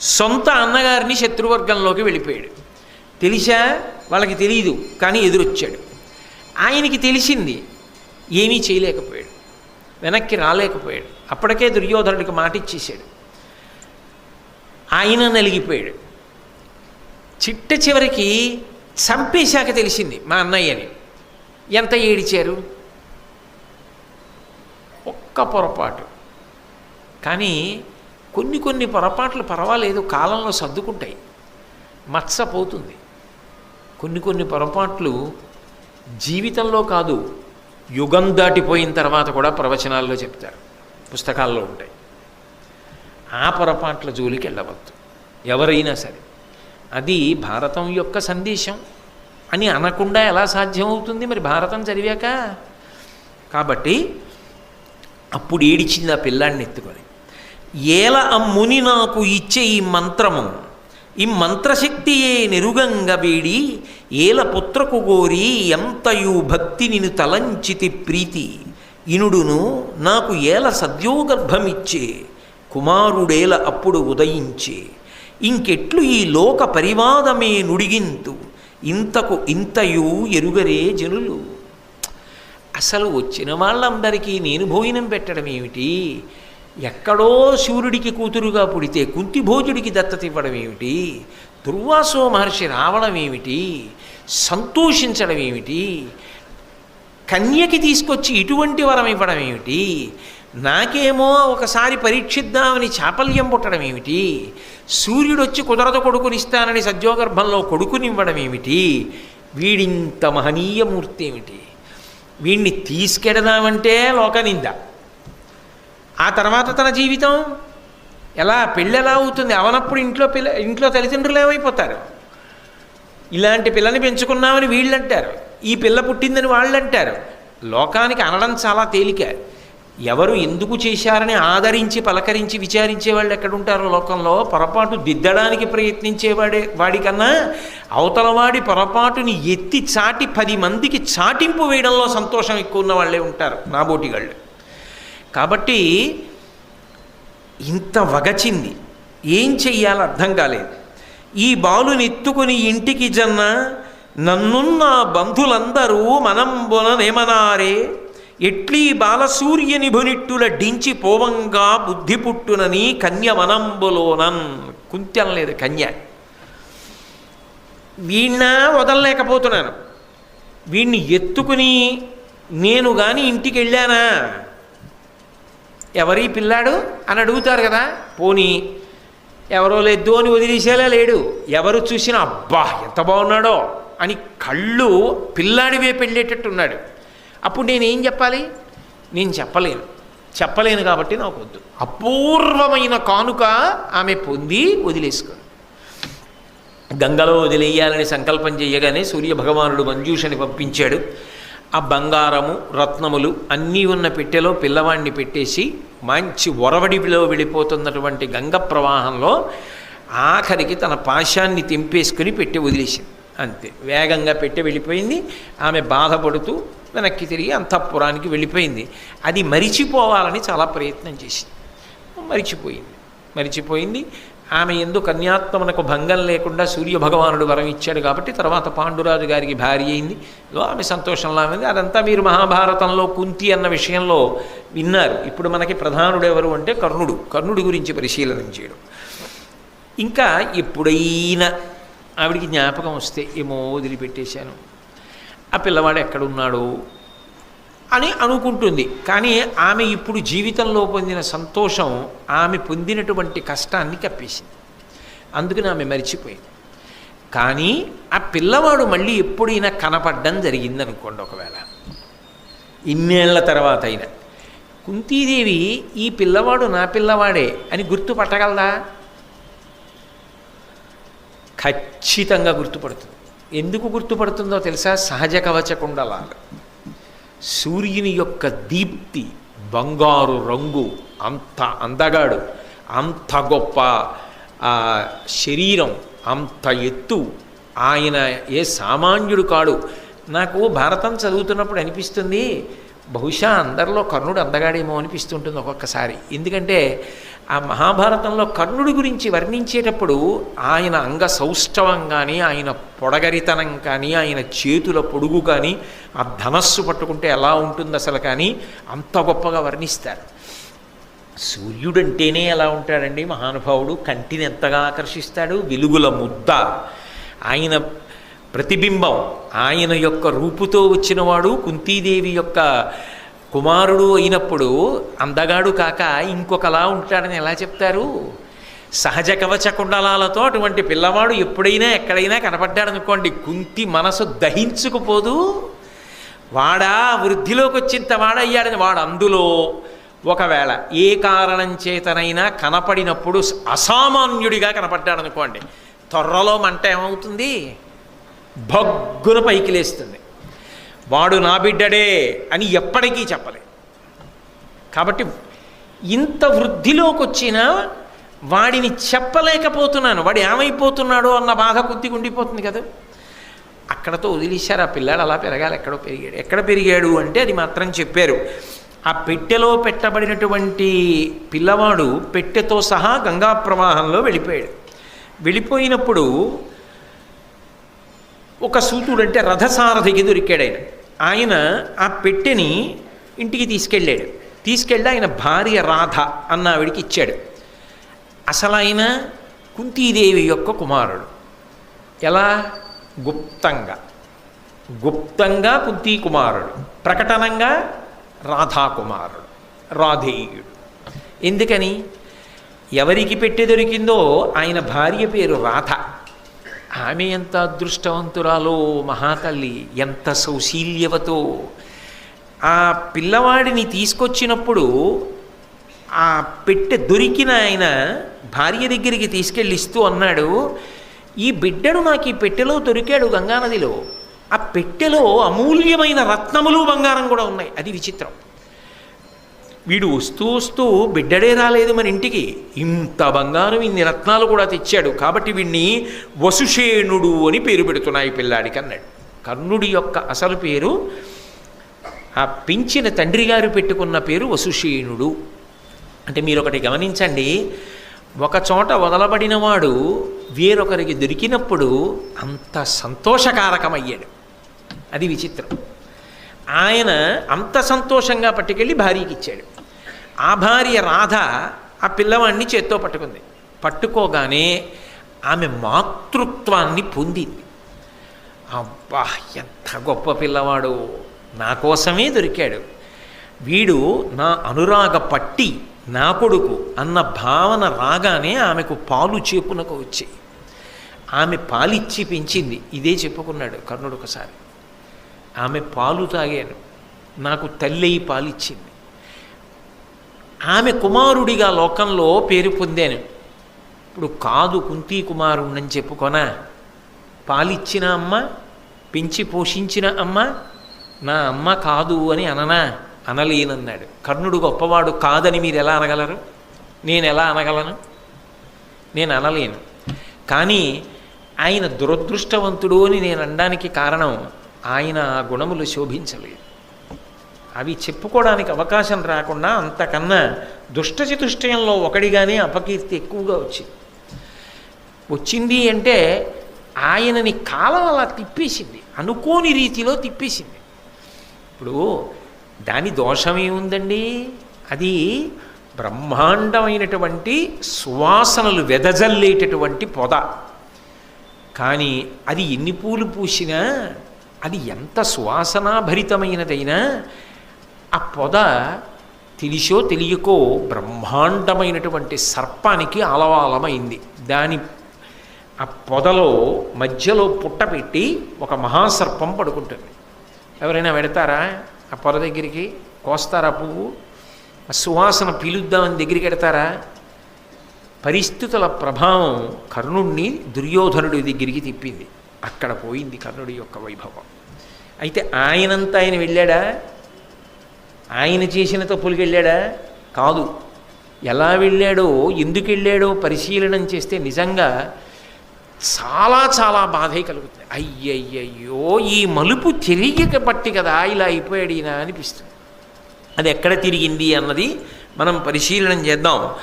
సొంత అన్నగారిని శత్రువర్గంలోకి వెళ్ళిపోయాడు. తెలిసా? వాళ్ళకి తెలియదు కానీ ఎదురొచ్చాడు. ఆయనకి తెలిసింది ఏమీ చేయలేకపోయాడు. వెనక్కి రాలేకపోయాడు. అప్పటికే దుర్యోధనుడికి మాట ఇచ్చేశాడు ఆయన నలిగిపోయాడు. చిట్ట చివరికి చంపేశాక తెలిసింది మా అన్నయ్యని. ఎంత ఏడిచారు? ఒక్క పొరపాటు. కానీ కొన్ని కొన్ని పొరపాట్లు పర్వాలేదు కాలంలో సర్దుకుంటాయి. మత్సపోతుంది కొన్ని కొన్ని పొరపాట్లు జీవితంలో కాదు యుగం దాటిపోయిన తర్వాత కూడా ప్రవచనాల్లో చెప్తారు. పుస్తకాల్లో ఉంటాయి. ఆ పొరపాట్ల జోలికి వెళ్ళవద్దు. ఎవరైనా సరే. అది భారతం యొక్క సందేశం అని అనకుండా ఎలా సాధ్యమవుతుంది? మరి భారతం చదివాక? కాబట్టి అప్పుడు ఏడిచింది ఆ పిల్లాడిని ఎత్తుకొని. ఏల అమ్ముని నాకు ఇచ్చే ఈ మంత్రము ఈ మంత్రశక్తియే నెరుగంగ వేడి ఏల పుత్రకు గోరి ఎంతయు భక్తి నిను తలంచితి ప్రీతి. ఇనుడును నాకు ఏల సద్యోగర్భమిచ్చే కుమారుడేల అప్పుడు ఉదయించే. ఇంకెట్లు ఈ లోక పరివాదమే నుడిగింతు ఇంతకు ఇంతయు ఎరుగరే జనులు. అసలు వచ్చిన వాళ్ళందరికీ నేను భోజనం పెట్టడం ఏమిటి ఎక్కడో సూర్యుడికి కూతురుగా పుడితే కుంతి భోజుడికి దత్తత ఇవ్వడం ఏమిటి? దుర్వాసో మహర్షి రావడం ఏమిటి? సంతోషించడం ఏమిటి? కన్యకి తీసుకొచ్చి ఇటువంటి వరం ఇవ్వడం ఏమిటి? నాకేమో ఒకసారి పరీక్షిద్దామని చాపల్యం పుట్టడం ఏమిటి? సూర్యుడు వచ్చి కుదరదు కొడుకునిస్తానని సద్యోగర్భంలో కొడుకునివ్వడం ఏమిటి? వీడింత మహనీయమూర్తి ఏమిటి? వీణ్ణి తీసుకెడదామంటే లోకనింద. ఆ తర్వాత తన జీవితం ఎలా పెళ్ళి ఎలా అవుతుంది? అవనప్పుడు ఇంట్లో పిల్ల ఇంట్లో తల్లిదండ్రులు ఏమైపోతారు? ఇలాంటి పిల్లని పెంచుకున్నామని వీళ్ళు అంటారు ఈ పిల్ల పుట్టిందని వాళ్ళు అంటారు లోకానికి అనడం చాలా తేలిక. ఎవరు ఎందుకు చేశారని ఆదరించి పలకరించి విచారించే వాళ్ళు ఎక్కడుంటారో లోకంలో? పొరపాటు దిద్దడానికి ప్రయత్నించేవాడే వాడికన్నా అవతలవాడి పొరపాటుని ఎత్తి చాటి పది మందికి చాటింపు వేయడంలో సంతోషం ఎక్కువ ఉన్న వాళ్ళే ఉంటారు నాబోటి వాళ్ళు కాబట్టి ఇంత వగచింది. ఏం చెయ్యాలో అర్థం కాలేదు. ఈ బాలుని ఎత్తుకుని ఇంటికి జన్న నన్నున్న బంధులందరూ మనంబుననేమనారే ఎట్లీ బాలసూర్యని భునిట్టుల డించి పోవంగా బుద్ధి పుట్టునని కన్య వనంబులోనన్ కుంత్యం లేదు కన్య. వీణ వదలలేకపోతున్నాను. వీణ్ణి ఎత్తుకుని నేను కానీ ఇంటికి వెళ్ళానా ఎవరి పిల్లాడు అని అడుగుతారు కదా? పోనీ ఎవరో లేదు అని వదిలేసేలా లేడు. ఎవరు చూసినా అబ్బా ఎంత బాగున్నాడో అని కళ్ళు పిల్లాడివే పెళ్ళేటట్టున్నాడు. అప్పుడు నేనేం చెప్పాలి? నేను చెప్పలేను. చెప్పలేను కాబట్టి నాకు వద్దు అపూర్వమైన కానుక ఆమె పొంది వదిలేసుకుని గంగలో వదిలేయాలని సంకల్పం చేయగానే సూర్య భగవానుడు మంజూషని పంపించాడు. ఆ బంగారము రత్నములు అన్నీ ఉన్న పెట్టెలో పిల్లవాడిని పెట్టేసి మంచి ఒరవడిలో వెళ్ళిపోతున్నటువంటి గంగ ప్రవాహంలో ఆఖరికి తన పాశాన్ని తెంపేసుకుని పెట్టి వదిలేసింది. అంతే. వేగంగా పెట్టి వెళ్ళిపోయింది. ఆమె బాధపడుతూ వెనక్కి తిరిగి అంతఃపురానికి వెళ్ళిపోయింది. అది మరిచిపోవాలని చాలా ప్రయత్నం చేసింది. మరిచిపోయింది. మరిచిపోయింది. ఆమె ఎందు కన్యాత్మనకు భంగం లేకుండా సూర్య భగవానుడు వరం ఇచ్చాడు కాబట్టి తర్వాత పాండురాజు గారికి భార్య అయింది. ఆమె సంతోషంలా ఉంది. అదంతా మీరు మహాభారతంలో కుంతి అన్న విషయంలో విన్నారు. ఇప్పుడు మనకి ప్రధానుడు ఎవరు అంటే కర్ణుడు. కర్ణుడి గురించి పరిశీలన చేయడం. ఇంకా ఎప్పుడైనా ఆవిడికి జ్ఞాపకం వస్తే ఏమో వదిలిపెట్టేశాను. ఆ పిల్లవాడు ఎక్కడున్నాడు అని అనుకుంటుంది. కానీ ఆమె ఇప్పుడు జీవితంలో పొందిన సంతోషం ఆమె పొందినటువంటి కష్టాన్ని కప్పేసింది. అందుకని ఆమె మరిచిపోయింది. కానీ ఆ పిల్లవాడు మళ్ళీ ఎప్పుడైనా కనపడ్డం జరిగిందనుకోండి ఒకవేళ. ఇన్నేళ్ళ తర్వాత అయినా కుంతీదేవి ఈ పిల్లవాడు నా పిల్లవాడే అని గుర్తుపట్టగలదా? ఖచ్చితంగా గుర్తుపడుతుంది. ఎందుకు గుర్తుపడుతుందో తెలుసా? సహజ కవచకుండలాగా. సూర్యుని యొక్క దీప్తి బంగారు రంగు అంత అందగాడు అంత గొప్ప శరీరం అంత ఎత్తు ఆయన ఏ సామాన్యుడు కాడు. నాకు భారతం చదువుతున్నప్పుడు అనిపిస్తుంది బహుశా అందరిలో కర్ణుడు అందగాడేమో అనిపిస్తుంటుంది ఒక్కొక్కసారి. ఎందుకంటే ఆ మహాభారతంలో కర్ణుడి గురించి వర్ణించేటప్పుడు ఆయన అంగ సౌష్ఠవం కానీ ఆయన పొడగరితనం కానీ ఆయన చేతుల పొడుగు కానీ ఆ ధనస్సు పట్టుకుంటే ఎలా ఉంటుంది అసలు కానీ అంత గొప్పగా వర్ణిస్తారు. సూర్యుడంటేనే ఎలా ఉంటాడండి మహానుభావుడు? కంటిని ఎంతగా ఆకర్షిస్తాడు? వెలుగుల ముద్ద. ఆయన ప్రతిబింబం ఆయన యొక్క రూపుతో వచ్చినవాడు కుంతీదేవి యొక్క కుమారుడు అయినప్పుడు అందగాడు కాక ఇంకొకలా ఉంటాడని ఎలా చెప్తారు? సహజ కవచ కుండలాలతో అటువంటి పిల్లవాడు ఎప్పుడైనా ఎక్కడైనా కనపడ్డాడనుకోండి కుంతి మనసు దహించుకుపోదు. వాడా వృద్ధిలోకి వచ్చింత వాడయ్యాడని వాడు అందులో ఒకవేళ ఏ కారణం చేతనైనా కనపడినప్పుడు అసామాన్యుడిగా కనపడ్డాడనుకోండి త్వరలో మంట ఏమవుతుంది? భగ్గున పైకి లేస్తుంది వాడు నా బిడ్డడే అని ఎప్పటికీ చెప్పలేదు కాబట్టి ఇంత వృద్ధిలోకి వచ్చినా వాడిని చెప్పలేకపోతున్నాను. వాడు ఏమైపోతున్నాడో అన్న బాధ కొద్దిగా ఉండిపోతుంది కదా. అక్కడతో వదిలేశారు. ఆ పిల్లాడు అలా పెరగాలి. ఎక్కడో పెరిగాడు. ఎక్కడ పెరిగాడు అంటే అది మాత్రం చెప్పారు. ఆ పెట్టెలో పెట్టబడినటువంటి పిల్లవాడు పెట్టెతో సహా గంగా ప్రవాహంలో వెళ్ళిపోయాడు. వెళ్ళిపోయినప్పుడు ఒక సూతుడు అంటే రథసారథికి దొరికాడు ఆయన. ఆయన ఆ పెట్టెని ఇంటికి తీసుకెళ్ళాడు. తీసుకెళ్ళి ఆయన భార్య రాధ అన్న ఆవిడికి ఇచ్చాడు. అసలు ఆయన కుంతీదేవి యొక్క కుమారుడు. ఎలా? గుప్తంగా. గుప్తంగా కుంతీ కుమారుడు ప్రకటనంగా రాధాకుమారుడు. రాధేయుడు. ఎందుకని? ఎవరికి పెట్టి దొరికిందో ఆయన భార్య పేరు రాధ. ఆమె ఎంత అదృష్టవంతురాలో మహాతల్లి ఎంత సౌశీల్యవతో. ఆ పిల్లవాడిని తీసుకొచ్చినప్పుడు ఆ పెట్టె దొరికిన ఆయన భార్య దగ్గరికి తీసుకెళ్ళి ఇస్తూ అన్నాడు ఈ బిడ్డడు నాకు ఈ పెట్టెలో దొరికాడు గంగానదిలో. ఆ పెట్టెలో అమూల్యమైన రత్నములు బంగారం కూడా ఉన్నాయి. అది విచిత్రం. వీడు వస్తూ వస్తూ బిడ్డడే రాలేదు మన ఇంటికి. ఇంత బంగారం ఇన్ని రత్నాలు కూడా తెచ్చాడు. కాబట్టి వీడిని వసుషేణుడు అని పేరు పెడుతున్నాయి పిల్లాడికి అన్నాడు. కర్ణుడి యొక్క అసలు పేరు ఆ పెంచిన తండ్రి గారు పెట్టుకున్న పేరు వసుషేణుడు. అంటే మీరు ఒకటి గమనించండి ఒక చోట వదలబడినవాడు వేరొకరికి దొరికినప్పుడు అంత సంతోషకారకమయ్యాడు. అది విచిత్రం. ఆయన అంత సంతోషంగా పట్టుకెళ్ళి భార్యకి ఇచ్చాడు ఆ భార్య రాధ ఆ పిల్లవాడిని చేత్తో పట్టుకుంది. పట్టుకోగానే ఆమె మాతృత్వాన్ని పొందింది. అబ్బా ఎంత గొప్ప పిల్లవాడు. నా కోసమే దొరికాడు. వీడు నా అనురాగ పట్టి నా కొడుకు అన్న భావన రాగానే ఆమెకు పాలు చేపునకు వచ్చాయి. ఆమె పాలిచ్చి పెంచింది. ఇదే చెప్పుకున్నాడు కర్ణుడు ఒకసారి. ఆమె పాలు తాగాను. నాకు తల్లి పాలిచ్చింది. ఆమె కుమారుడిగా లోకంలో పేరు పొందాను. ఇప్పుడు కాదు కుంతీ కుమారుణ్ణని చెప్పుకొనా. పాలిచ్చిన అమ్మ పెంచి పోషించిన అమ్మ నా అమ్మ కాదు అని అననా? అనలేనన్నాడు. కర్ణుడు గొప్పవాడు కాదని మీరు ఎలా అనగలరు? నేను ఎలా అనగలను? నేను అనలేను. కానీ ఆయన దురదృష్టవంతుడు అని నేను అనడానికి కారణం ఆయన ఆ గుణములు శోభించలేదు. అవి చెప్పుకోవడానికి అవకాశం రాకుండా అంతకన్నా దుష్టచతుష్టయంలో ఒకడిగానే అపకీర్తి ఎక్కువగా వచ్చింది. వచ్చింది అంటే ఆయనని కాలం అలా తిప్పేసింది అనుకోని రీతిలో తిప్పేసింది. ఇప్పుడు దాని దోషమేముందండి అది బ్రహ్మాండమైనటువంటి సువాసనలు వెదజల్లేటటువంటి పొద. కానీ అది ఎన్ని పూలు పూసినా అది ఎంత సువాసనాభరితమైనదైనా ఆ పొద తెలిసో తెలియకో బ్రహ్మాండమైనటువంటి సర్పానికి అలవాలమైంది దాని ఆ పొదలో మధ్యలో పుట్ట పెట్టి ఒక మహాసర్పం పడుకుంటుంది. ఎవరైనా పెడతారా? ఆ పొద దగ్గరికి కోస్తారా పువ్వు? ఆ సువాసన పీలుద్దామని దగ్గరికి పెడతారా? పరిస్థితుల ప్రభావం కర్ణుణ్ణి దుర్యోధనుడి దగ్గరికి తిప్పింది. అక్కడ పోయింది కర్ణుడి యొక్క వైభవం. అయితే ఆయనంతా ఆయన వెళ్ళాడా? ఆయన చేసిన తప్పులకి వెళ్ళాడా కాదు. ఎలా వెళ్ళాడో ఎందుకు వెళ్ళాడో పరిశీలనం చేస్తే నిజంగా చాలా చాలా బాధే కలుగుతుంది. అయ్యయ్యయ్యో ఈ మలుపు తిరిగిక పట్టి కదా ఇలా అయిపోయాడు ఈయన అనిపిస్తుంది. అది ఎక్కడ తిరిగింది అన్నది మనం పరిశీలనం చేద్దాం.